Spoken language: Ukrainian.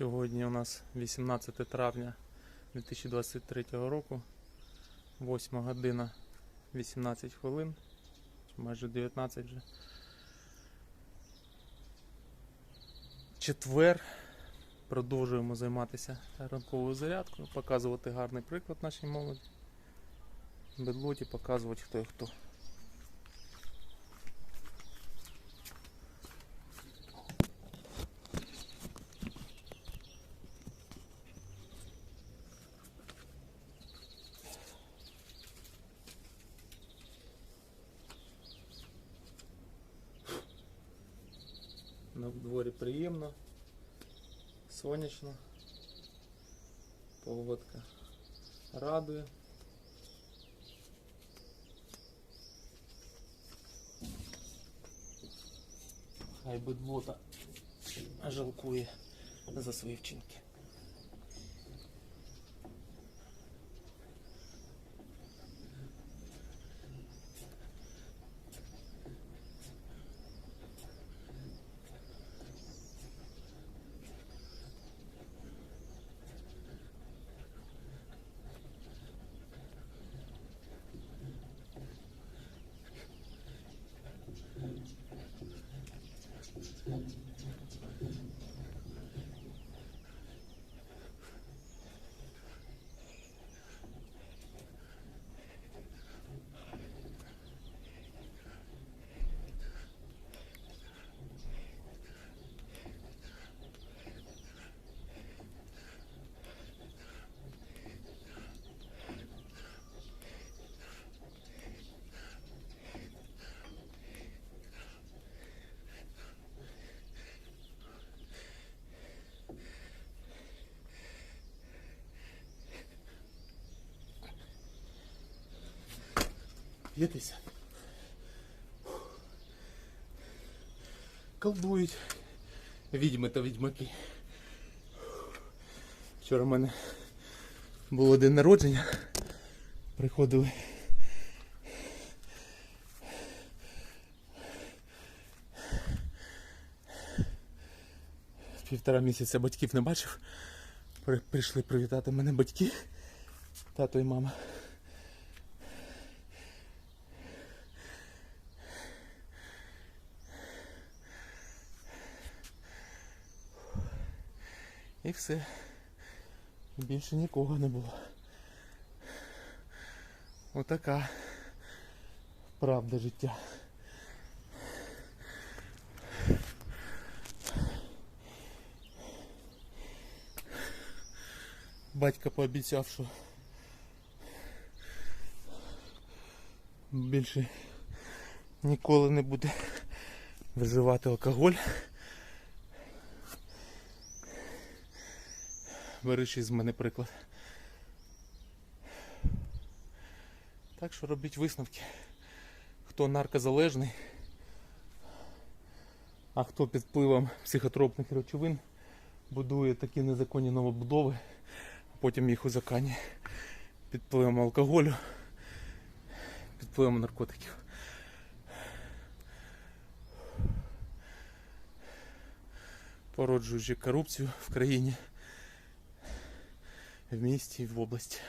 Сьогодні у нас 18 травня 2023 року, 8 година 18 хвилин, майже 19 вже. Четвер. Продовжуємо займатися ранковою зарядкою, показувати гарний приклад нашій молоді. Бедлоті показувати хто і хто. На дворі приємно, сонячно, погодка радує. Хай бедбота жалкує за свої вчинки. Thanks. П'ятдесят. Колдують відьми та відьмаки. Вчора в мене було день народження. Приходили. Півтора місяця батьків не бачив. Прийшли привітати мене батьки, тато і мама. І все. Більше нікого не було. Отака правда життя. Батько пообіцяв, що більше ніколи не буде вживати алкоголь. Беручи з мене приклад. Так що робіть висновки. Хто наркозалежний, а хто під впливом психотропних речовин будує такі незаконні новобудови, а потім їх узаканює під впливом алкоголю, під впливом наркотиків. Породжуючи корупцію в країні в місті в області.